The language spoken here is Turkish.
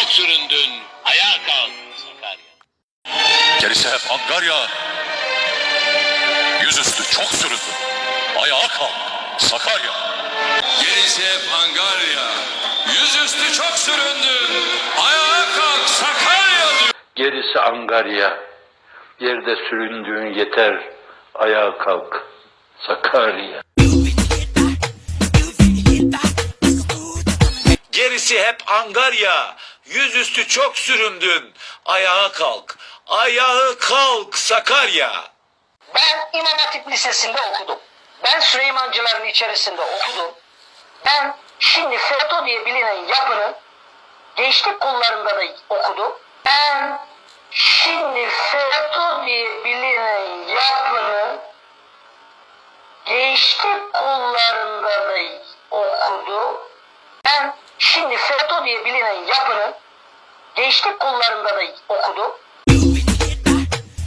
çok süründün. Ayağa kalk Sakarya. Gerisi hep Angarya. Yüzüstü çok süründü. Ayağa kalk. Sakarya. Gerisi hep Angarya. Yüzüstü çok süründün. Ayağa kalk Sakarya diyor. Gerisi Angarya. Yerde süründüğün yeter. Ayağa kalk. Sakarya. Gerisi hep Angarya. Yüzüstü çok süründün. Ayağa kalk. Ayağı kalk Sakarya. Ben İmam Hatip Lisesi'nde okudum. Ben Süleymancıların içerisinde okudum. Ben şimdi FETÖ diye bilinen yapının gençlik kollarında da okudum. Ben şimdi FETÖ diye bilinen yapının gençlik kollarında da okudum. Şimdi FETÖ diye bilinen yapının gençlik kollarında da okudum.